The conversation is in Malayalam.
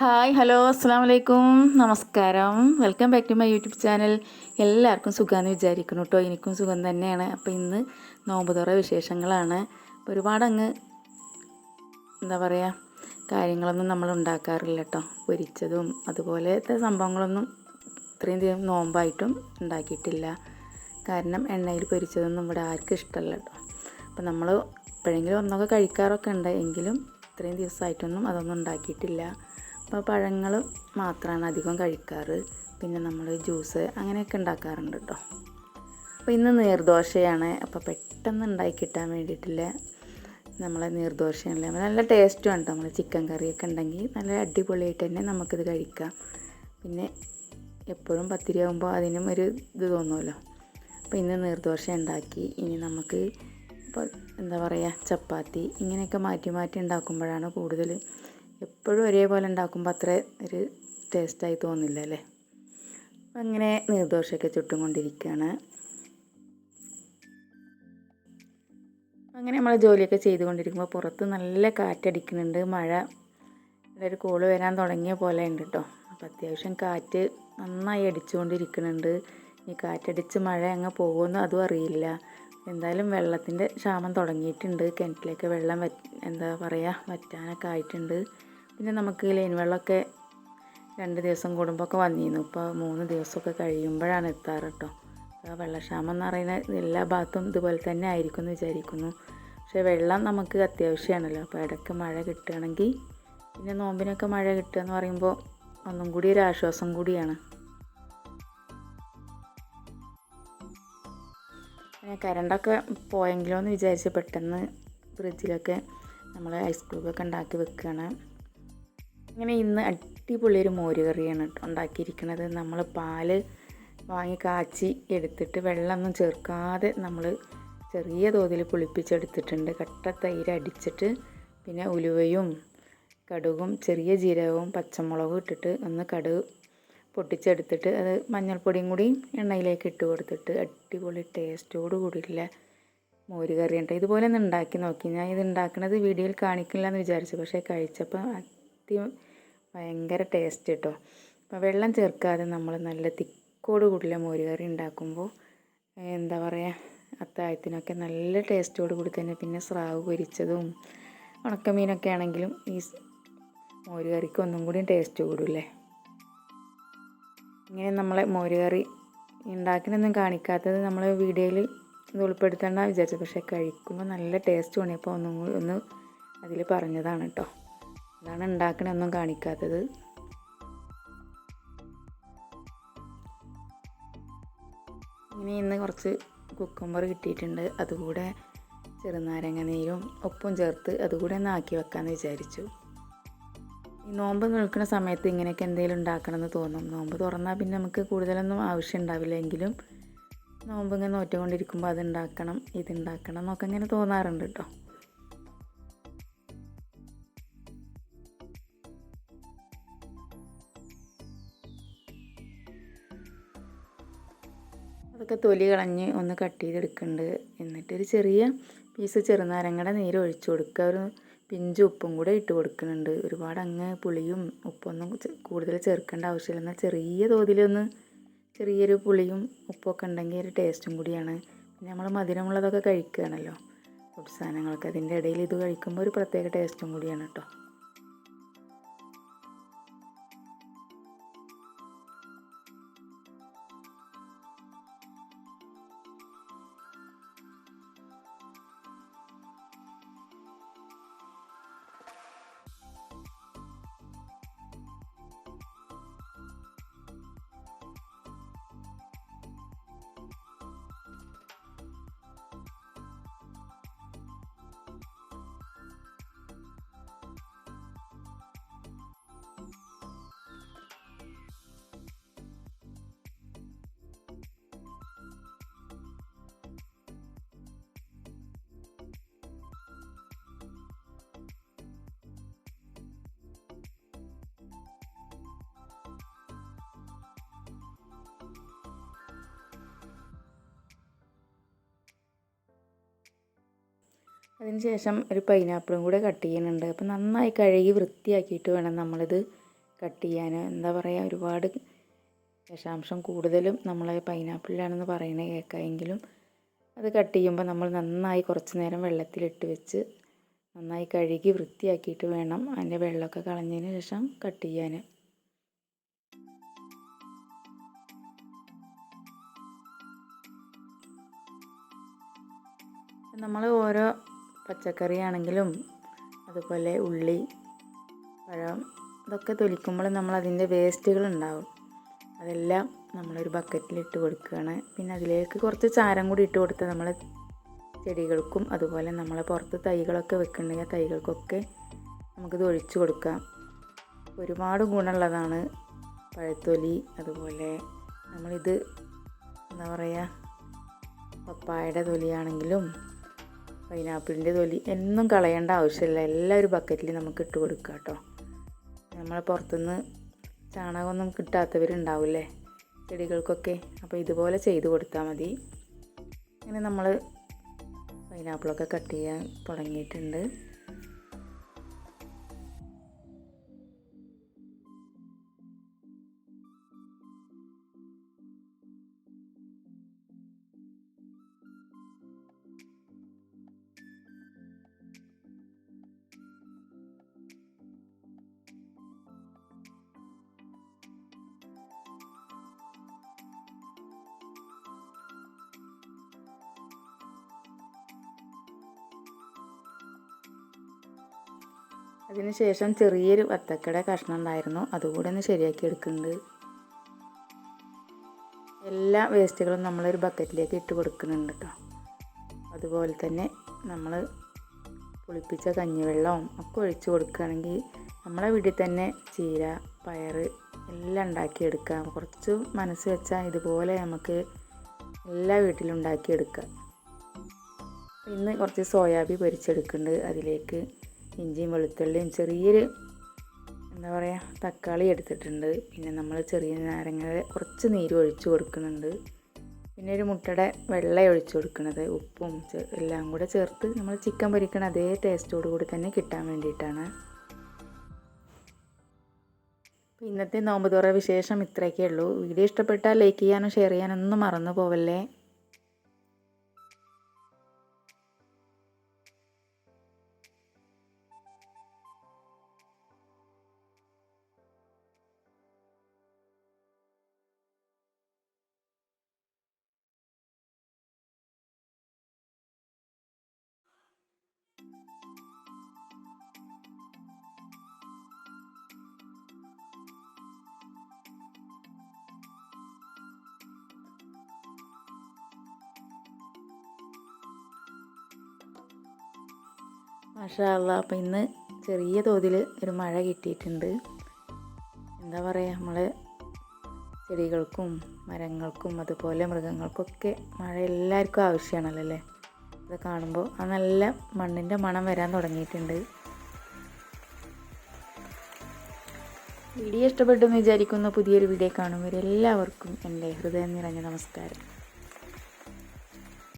ഹായ് ഹലോ അസ്സാം വലൈക്കും നമസ്കാരം. Welcome back to my YouTube channel. എല്ലാവർക്കും സുഖമെന്ന് വിചാരിക്കുന്നു കേട്ടോ എനിക്കും സുഖം തന്നെയാണ്. അപ്പോൾ ഇന്ന് നോമ്പ് തുറ വിശേഷങ്ങളാണ്. ഒരുപാട് അങ്ങ് എന്താ പറയുക കാര്യങ്ങളൊന്നും നമ്മൾ ഉണ്ടാക്കാറില്ല കേട്ടോ പൊരിച്ചതും അതുപോലത്തെ സംഭവങ്ങളൊന്നും ഇത്രയും ദിവസം നോമ്പായിട്ടും ഉണ്ടാക്കിയിട്ടില്ല. കാരണം എണ്ണയിൽ പൊരിച്ചതൊന്നും ഇവിടെ ആർക്കും ഇഷ്ടമല്ല കേട്ടോ അപ്പോൾ നമ്മൾ എപ്പോഴെങ്കിലും ഒന്നൊക്കെ കഴിക്കാറൊക്കെ ഉണ്ട്. എങ്കിലും ഇത്രയും ദിവസമായിട്ടൊന്നും അതൊന്നും ഉണ്ടാക്കിയിട്ടില്ല. അപ്പോൾ പഴങ്ങൾ മാത്രമാണ് അധികം കഴിക്കാറ്. പിന്നെ നമ്മൾ ജ്യൂസ് അങ്ങനെയൊക്കെ ഉണ്ടാക്കാറുണ്ട് കേട്ടോ. അപ്പോൾ ഇന്ന് നീർദോശയാണ്. അപ്പോൾ പെട്ടെന്ന് ഉണ്ടാക്കി കിട്ടാൻ വേണ്ടിയിട്ടില്ല നമ്മളെ നീർദോശയല്ലേ നല്ല ടേസ്റ്റും ഉണ്ട് നമ്മൾ ചിക്കൻ കറിയൊക്കെ ഉണ്ടെങ്കിൽ. നല്ല അടിപൊളിയായിട്ട് തന്നെ നമുക്കിത് കഴിക്കാം. പിന്നെ എപ്പോഴും പത്തിരി ആകുമ്പോൾ അതിനും ഒരു ഇത് തോന്നുമല്ലോ. അപ്പോൾ ഇന്ന് നീർദോശ ഉണ്ടാക്കി. ഇനി നമുക്ക് ഇപ്പോൾ എന്താ പറയുക? ചപ്പാത്തി. ഇങ്ങനെയൊക്കെ മാറ്റി മാറ്റി ഉണ്ടാക്കുമ്പോഴാണ് കൂടുതൽ എപ്പോഴും ഒരേപോലെ ഉണ്ടാക്കുമ്പോൾ അത്ര ഒരു ടേസ്റ്റായി തോന്നില്ല അല്ലേ? അങ്ങനെ നീർദോശയൊക്കെ ചുട്ടും കൊണ്ടിരിക്കുകയാണ് അങ്ങനെ നമ്മൾ ജോലിയൊക്കെ ചെയ്തുകൊണ്ടിരിക്കുമ്പോൾ പുറത്ത് നല്ല കാറ്റടിക്കുന്നുണ്ട്. മഴ ഒരു കോൾ വരാൻ തുടങ്ങിയ പോലെ ഉണ്ട് കേട്ടോ അപ്പോൾ അത്യാവശ്യം കാറ്റ് നന്നായി അടിച്ചുകൊണ്ടിരിക്കുന്നുണ്ട്. ഈ കാറ്റടിച്ച് മഴ അങ്ങ് പോകുമെന്ന് അതും അറിയില്ല. എന്തായാലും വെള്ളത്തിന്റെ ക്ഷാമം തുടങ്ങിയിട്ടുണ്ട്. കിണറ്റിലേക്ക് വെള്ളം എന്താ പറയുക വറ്റാനൊക്കെ ആയിട്ടുണ്ട്. പിന്നെ നമുക്ക് ലൈൻ വെള്ളമൊക്കെ രണ്ട് ദിവസം കൂടുമ്പോൾ ഒക്കെ വന്നിരുന്നു. ഇപ്പോൾ മൂന്ന് ദിവസമൊക്കെ കഴിയുമ്പോഴാണ് എത്താറ് കേട്ടോ വെള്ളക്ഷാമം എന്ന് പറയുന്നത് എല്ലാ ഭാഗത്തും ഇതുപോലെ തന്നെ ആയിരിക്കും എന്ന് വിചാരിക്കുന്നു. പക്ഷേ വെള്ളം നമുക്ക് അത്യാവശ്യമാണല്ലോ. അപ്പോൾ ഇടയ്ക്ക് മഴ കിട്ടുകയാണെങ്കിൽ പിന്നെ നോമ്പിനൊക്കെ മഴ കിട്ടുക എന്ന് പറയുമ്പോൾ ഒന്നും കൂടി ഒരു ആശ്വാസം കൂടിയാണ്. പിന്നെ കരണ്ടൊക്കെ പോയെങ്കിലോ എന്ന് വിചാരിച്ച് പെട്ടെന്ന് ഫ്രിഡ്ജിലൊക്കെ നമ്മൾ ഐസ് ക്യൂബൊക്കെ ഉണ്ടാക്കി വെക്കുകയാണ് ഇങ്ങനെ ഇന്ന് അടിപൊളി ഒരു മോര് കറിയാണ് ഉണ്ടാക്കിയിരിക്കുന്നത് നമ്മൾ പാൽ വാങ്ങി കാച്ചി എടുത്തിട്ട് വെള്ളമൊന്നും ചേർക്കാതെ നമ്മൾ ചെറിയ തോതിൽ പുളിപ്പിച്ചെടുത്തിട്ടുണ്ട്. കട്ട തൈര് അടിച്ചിട്ട് പിന്നെ ഉലുവയും കടുകും ചെറിയ ജീരകവും പച്ചമുളകും ഇട്ടിട്ട് ഒന്ന് കടുക് പൊട്ടിച്ചെടുത്തിട്ട് അത് മഞ്ഞൾപ്പൊടിയും കൂടി എണ്ണയിലേക്ക് ഇട്ട് കൊടുത്തിട്ട് അടിപൊളി ടേസ്റ്റോട് കൂടിയിട്ടുള്ള മോര് കറി ഉണ്ട്. ഇതുപോലെ ഒന്ന് ഉണ്ടാക്കി നോക്കി. ഞാൻ ഇത് ഉണ്ടാക്കുന്നത് വീഡിയോയിൽ കാണിക്കില്ല എന്ന് വിചാരിച്ചു. പക്ഷേ കഴിച്ചപ്പോൾ അതി ഭയങ്കര ടേസ്റ്റ് കേട്ടോ അപ്പോൾ വെള്ളം ചേർക്കാതെ നമ്മൾ നല്ല തിക്കോട് കൂടിയുള്ള മോര് കറി ഉണ്ടാക്കുമ്പോൾ എന്താ പറയുക അത്താഴത്തിനൊക്കെ നല്ല ടേസ്റ്റോട് കൂടി തന്നെ പിന്നെ സ്രാവ് പൊരിച്ചതും ഉണക്കമീനൊക്കെ ആണെങ്കിലും ഈ മോര് കറിക്ക് ഒന്നും കൂടി ടേസ്റ്റ് കൂടില്ലേ ഇങ്ങനെ നമ്മളെ മോരുകറി കറി ഉണ്ടാക്കണൊന്നും കാണിക്കാത്തത് നമ്മൾ വീഡിയോയിൽ ഇത് ഉൾപ്പെടുത്തേണ്ട വിചാരിച്ചു. പക്ഷേ കഴിക്കുമ്പോൾ നല്ല ടേസ്റ്റ് തോന്നിയപ്പോൾ ഒന്നും കൂടി ഒന്ന് അതിൽ പറഞ്ഞതാണ് കേട്ടോ. അതാണ് ഉണ്ടാക്കണൊന്നും കാണിക്കാത്തത്. ഇനി ഇന്ന് കുറച്ച് കുക്കുമ്പർ കിട്ടിയിട്ടുണ്ട്. അതുകൂടെ ചെറുനാരങ്ങ നീരും ഉപ്പും ചേർത്ത് അതുകൂടെ ഒന്ന് ആക്കി വെക്കാമെന്ന് വിചാരിച്ചു. ഈ നോമ്പ് നിൽക്കുന്ന സമയത്ത് ഇങ്ങനെയൊക്കെ എന്തെങ്കിലും ഉണ്ടാക്കണമെന്ന് തോന്നും. നോമ്പ് തുറന്നാൽ പിന്നെ നമുക്ക് കൂടുതലൊന്നും ആവശ്യം ഉണ്ടാവില്ല. എങ്കിലും നോമ്പ് ഇങ്ങനെ നോറ്റുകൊണ്ടിരിക്കുമ്പോൾ അത് ഉണ്ടാക്കണം ഇത് എന്നൊക്കെ ഇങ്ങനെ തോന്നാറുണ്ട് കേട്ടോ. അതൊക്കെ തൊലി കളഞ്ഞ് ഒന്ന് കട്ട് ചെയ്തെടുക്കുന്നുണ്ട്. എന്നിട്ടൊരു ചെറിയ പീസ് ചെറുനാരങ്ങയുടെ നീര് ഒഴിച്ചു കൊടുക്കുക. ഒരു പിഞ്ച് ഉപ്പും കൂടെ ഇട്ട് കൊടുക്കുന്നുണ്ട്. ഒരുപാട് അങ്ങ് പുളിയും ഉപ്പൊന്നും കൂടുതൽ ചേർക്കേണ്ട ആവശ്യമില്ല. എന്നാൽ ചെറിയ തോതിലൊന്ന് ചെറിയൊരു പുളിയും ഉപ്പൊക്കെ ഉണ്ടെങ്കിൽ ഒരു ടേസ്റ്റും കൂടിയാണ്. പിന്നെ നമ്മൾ മധുരമുള്ളതൊക്കെ കഴിക്കുകയാണല്ലോ. ഫുഡ് സാധനങ്ങളൊക്കെ. അതിന്റെ ഇടയിൽ ഇത് കഴിക്കുമ്പോൾ ഒരു പ്രത്യേക ടേസ്റ്റും കൂടിയാണ് കേട്ടോ. അതിന് ശേഷം ഒരു പൈനാപ്പിളും കൂടെ കട്ട് ചെയ്യാനുണ്ട് അപ്പോൾ നന്നായി കഴുകി വൃത്തിയാക്കിയിട്ട് വേണം നമ്മളിത് കട്ട് ചെയ്യാൻ. എന്താ പറയുക ഒരുപാട് വിഷാംശം കൂടുതലും നമ്മൾ പൈനാപ്പിളിലാണെന്ന് പറയണ കേൾക്കാമെങ്കിലും അത് കട്ട് ചെയ്യുമ്പോൾ നമ്മൾ നന്നായി കുറച്ച് നേരം വെള്ളത്തിലിട്ട് വെച്ച് നന്നായി കഴുകി വൃത്തിയാക്കിയിട്ട് വേണം അതിന്റെ വെള്ളമൊക്കെ കളഞ്ഞതിന് ശേഷം കട്ട് ചെയ്യാൻ. നമ്മൾ ഓരോ പച്ചക്കറി ആണെങ്കിലും അതുപോലെ ഉള്ളി പഴം ഇതൊക്കെ തൊലിക്കുമ്പോൾ നമ്മൾ അതിന്റെ വേസ്റ്റുകൾ ഉണ്ടാവും. അതെല്ലാം നമ്മളൊരു ബക്കറ്റിൽ ഇട്ട് കൊടുക്കുകയാണ്. പിന്നെ അതിലേക്ക് കുറച്ച് ചാരം കൂടി ഇട്ട് കൊടുത്ത് നമ്മൾ ചെടികൾക്കും അതുപോലെ നമ്മൾ പുറത്ത് തൈകളൊക്കെ വെക്കുന്നുണ്ടെങ്കിൽ തൈകൾക്കൊക്കെ നമുക്കിത് ഒഴിച്ചു കൊടുക്കാം. ഒരുപാട് ഗുണമുള്ളതാണ് പഴത്തൊലി അതുപോലെ നമ്മളിത് എന്താ പറയുക പപ്പായയുടെ തൊലിയാണെങ്കിലും പൈനാപ്പിളിന്റെ തൊലി എന്നും കളയേണ്ട ആവശ്യമില്ല. എല്ലാം ഒരു ബക്കറ്റിൽ നമുക്ക് ഇട്ട് കൊടുക്കുക കേട്ടോ. നമ്മൾ പുറത്തുനിന്ന് ചാണകമൊന്നും കിട്ടാത്തവരുണ്ടാവില്ലേ? ചെടികൾക്കൊക്കെ. അപ്പോൾ ഇതുപോലെ ചെയ്ത് കൊടുത്താൽ മതി. ഇങ്ങനെ നമ്മൾ പൈനാപ്പിളൊക്കെ കട്ട് ചെയ്യാൻ തുടങ്ങിയിട്ടുണ്ട്. അതിനുശേഷം ചെറിയൊരു വത്തക്കട കഷ്ണം ഉണ്ടായിരുന്നു. അതുകൂടെ ഒന്ന് ശരിയാക്കി എടുക്കുന്നുണ്ട്. എല്ലാ വേസ്റ്റുകളും നമ്മളൊരു ബക്കറ്റിലേക്ക് ഇട്ട് കൊടുക്കുന്നുണ്ട് കേട്ടോ അതുപോലെ തന്നെ നമ്മൾ പുളിപ്പിച്ച കഞ്ഞിവെള്ളവും ഒക്കെ ഒഴിച്ച് കൊടുക്കുകയാണെങ്കിൽ നമ്മളെ വീട്ടിൽ തന്നെ ചീര പയർ എല്ലാം ഉണ്ടാക്കിയെടുക്കാം കുറച്ച് മനസ്സ് വെച്ചാൽ ഇതുപോലെ നമുക്ക് എല്ലാ വീട്ടിലും ഉണ്ടാക്കിയെടുക്കാം ഇന്ന് കുറച്ച് സോയാബി പൊരിച്ചെടുക്കുന്നുണ്ട് അതിലേക്ക്. ഇഞ്ചിയും വെളുത്തുള്ളിയും ചെറിയൊരു എന്താ പറയുക തക്കാളി എടുത്തിട്ടുണ്ട്. പിന്നെ നമ്മൾ ചെറിയ നാരങ്ങ കുറച്ച് നീര് ഒഴിച്ച് കൊടുക്കുന്നുണ്ട്. പിന്നെ ഒരു മുട്ടയുടെ വെള്ള ഒഴിച്ച് കൊടുക്കുന്നത്. ഉപ്പും എല്ലാം കൂടെ ചേർത്ത് നമ്മൾ ചിക്കൻ പൊരിക്കണ അതേ ടേസ്റ്റോടു കൂടി തന്നെ കിട്ടാൻ വേണ്ടിയിട്ടാണ്. ഇന്നത്തെ നോമ്പ് തുറ വിശേഷം ഇത്രയൊക്കെ ഉള്ളൂ. വീഡിയോ ഇഷ്ടപ്പെട്ടാൽ ലൈക്ക് ചെയ്യാനും ഷെയർ ചെയ്യാനും ഒന്നും മറന്നു പോവല്ലേ? മാഷാല്ല അപ്പം ഇന്ന് ചെറിയ തോതിൽ ഒരു മഴ കിട്ടിയിട്ടുണ്ട്. എന്താ പറയുക നമ്മൾ ചെടികൾക്കും മരങ്ങൾക്കും അതുപോലെ മൃഗങ്ങൾക്കൊക്കെ മഴ എല്ലാവർക്കും ആവശ്യമാണല്ലോ അല്ലേ ഇത് കാണുമ്പോൾ ആ നല്ല മണ്ണിന്റെ മണം വരാൻ തുടങ്ങിയിട്ടുണ്ട്. വീഡിയോ ഇഷ്ടപ്പെട്ടെന്ന് വിചാരിക്കുന്ന. പുതിയൊരു വീഡിയോ കാണുമ്പോൾ എല്ലാവർക്കും എന്റെ ഹൃദയം നിറഞ്ഞ നമസ്കാരം.